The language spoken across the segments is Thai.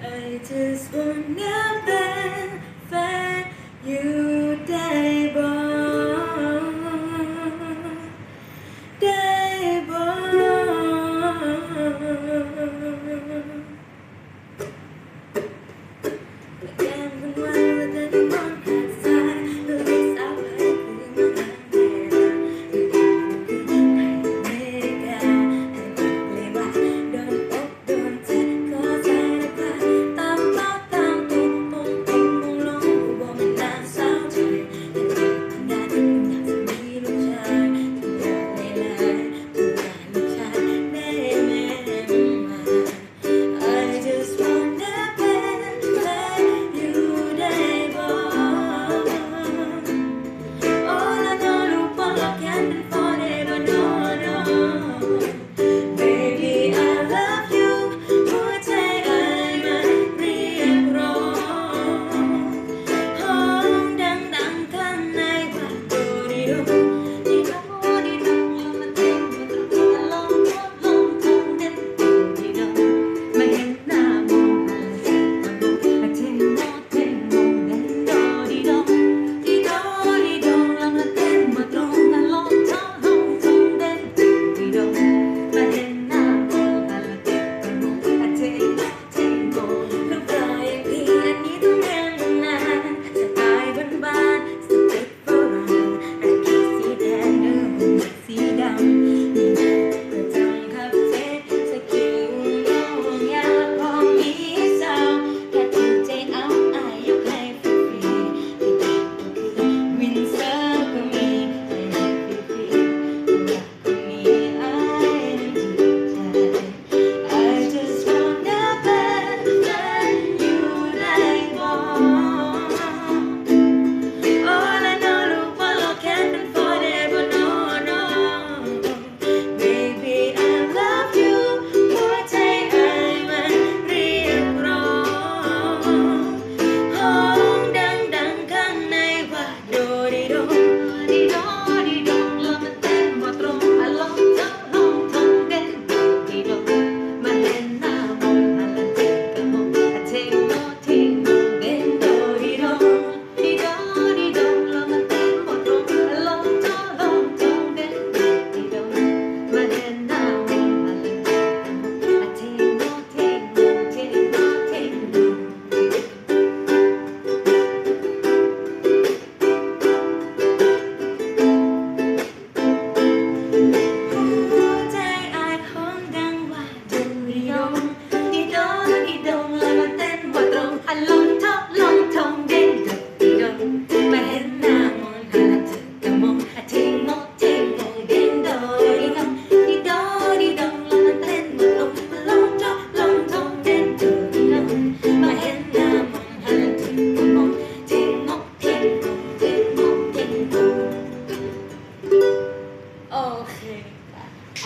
I just will never find you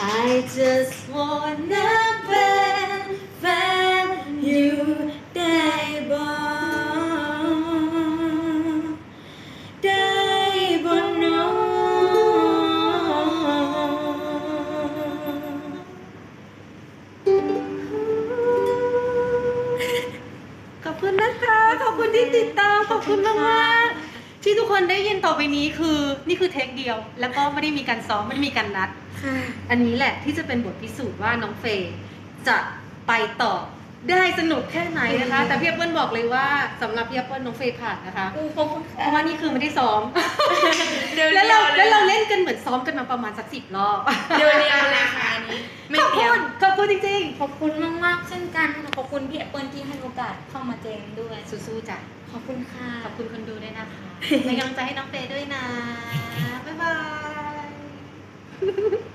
I just wanna be แ fan you ได้บอกได้บอกน้อขอบคุณนะคะ ขอบคุณที่ติดตาม ขอบคุณมาก ที่ทุกคนได้ยินต่อไปนี้คือนี่คือเทคเดียว แล้วก็ไม่ได้มีการซ้อมไม่ได้มีการนัดอันนี้แหละที่จะเป็นบทพิสูจน์ว่าน้องเฟย์จะไปต่อ ได้สนุกแค่ไหนนะคะ แต่พี่เปิลบอกเลยว่าสำหรับพี่เปิลน้องเฟย์ผ่านนะคะอบคุณเพราะว่านี่คือไม่ได้ซ้อมแล้วเราแล้วเราเล่นกันเหมือนซ้อมกันมาประมาณสักสิบรอบเดี๋ยวเดียวนะคะอันนี้ขอบคุณขอบคุณจริงๆขอบคุณมากๆเช่นกันขอบคุณพี่เปิลที่ให้โอกาสเข้ามาเจมด้วยสู้ๆจ้ะขอบคุณค่ะ ขอบคุณคนดูด้วยนะคะเป็นกำลังใจให้น้องเฟย์ด้วยนะบ๊ายบาย